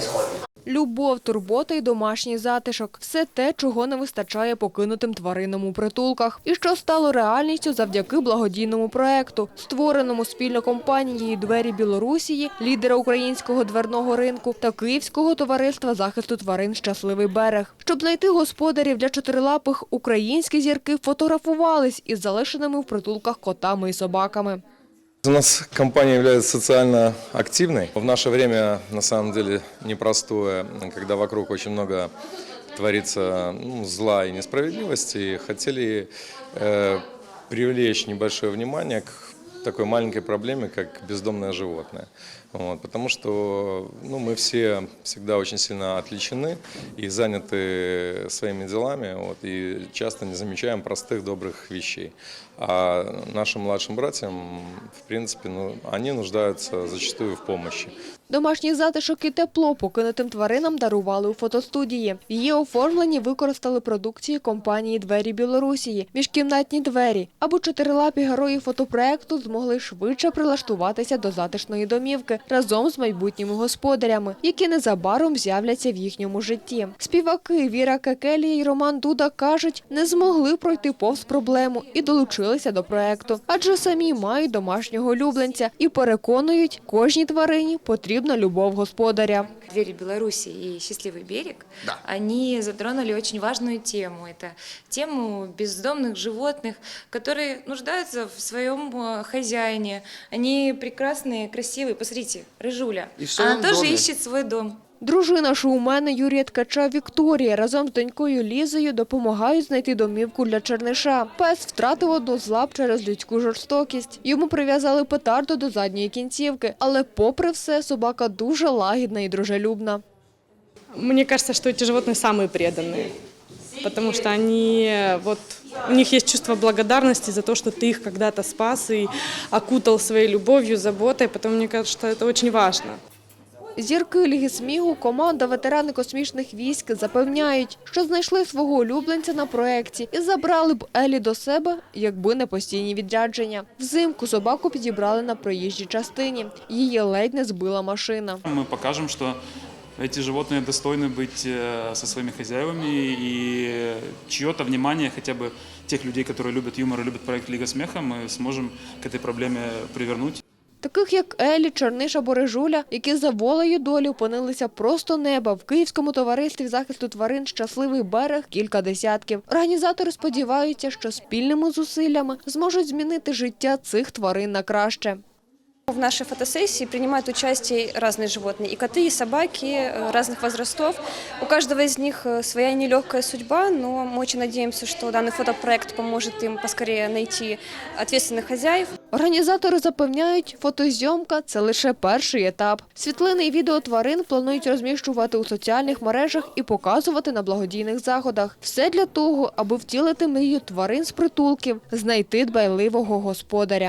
происходит. Любов, турбота і домашній затишок – все те, чого не вистачає покинутим тваринам у притулках. І що стало реальністю завдяки благодійному проекту, створеному спільно компанією «Двері Білорусії», лідера українського дверного ринку та Київського товариства захисту тварин «Щасливий берег». Щоб знайти господарів для чотирилапих, українські зірки фотографувались із залишеними в притулках котами і собаками. У нас компания является социально активной. В наше время, на самом деле, непростое, когда вокруг очень много творится ну, зла и несправедливости. Хотели э, привлечь небольшое внимание к такой маленькой проблеме, как бездомное животное. Вот, потому что ну, мы все всегда очень сильно отличены и заняты своими делами, вот, и часто не замечаем простых добрых вещей. А нашим младшим братьям, в принципе, ну, они нуждаются зачастую в помощи. Домашній затишок і тепло покинутим тваринам дарували у фотостудії. Її оформленні використали продукції компанії «Двері Білорусії», міжкімнатні двері, аби чотирилапі герої фотопроекту змогли швидше прилаштуватися до затишної домівки разом з майбутніми господарями, які незабаром з'являться в їхньому житті. Співаки Віра Кекелія і Роман Дуда кажуть, не змогли пройти повз проблему і долучилися до проекту, адже самі мають домашнього улюбленця і переконують, кожній тварині потрібна любов господаря. Двери Беларуси и «Счастливый берег», Да. они затронули очень важную тему. Это тему бездомных животных, которые нуждаются в своем э, хозяине. Они прекрасные, красивые. Посмотрите, Рыжуля. И в своем Она тоже доме. ищет свой дом. Дружина шоумена Юрія Ткача Вікторія разом з донькою Лізою допомагають знайти домівку для черниша. Пес втратив одну з лап через людську жорстокість. Йому прив'язали петарду до задньої кінцівки, але попри все собака дуже лагідна і дружелюбна. Мне кажется, что эти животные самые преданные, потому что они вот у них есть чувство благодарности за то, что ты их когда-то спас и окутал своей любовью, заботой. Потом мне кажется, что это очень важно. Зірки Ліги сміху, команда ветерани космічних військ запевняють, що знайшли свого улюбленця на проєкті і забрали б Елі до себе, якби не постійні відрядження. Взимку собаку підібрали на проїжджій частині. Її ледь не збила машина. Мы покажем, что эти животные достойны быть э, со своими хозяевами и чье-то внимание, хотя бы тех людей, которые любят юмор и любят проект «Лига смеха», мы сможем к этой проблеме привернуть. Таких як Елі, Черниш або Рижуля, які за волею долі опинилися просто неба в Київському товаристві захисту тварин «Щасливий берег» кілька десятків. Організатори сподіваються, що спільними зусиллями зможуть змінити життя цих тварин на краще. В нашей фотосессии принимают участие разные животные, и коты, и собаки э, разных возрастов. У каждого из них э, своя нелегкая судьба, но мы очень надеемся, что данный фотопроект поможет им поскорее найти ответственных хозяев. Організатори запевняють, фотозйомка – це лише перший етап. Світлини і відео тварин планують розміщувати у соціальних мережах і показувати на благодійних заходах. Все для того, аби втілити мрію тварин з притулків, знайти дбайливого господаря.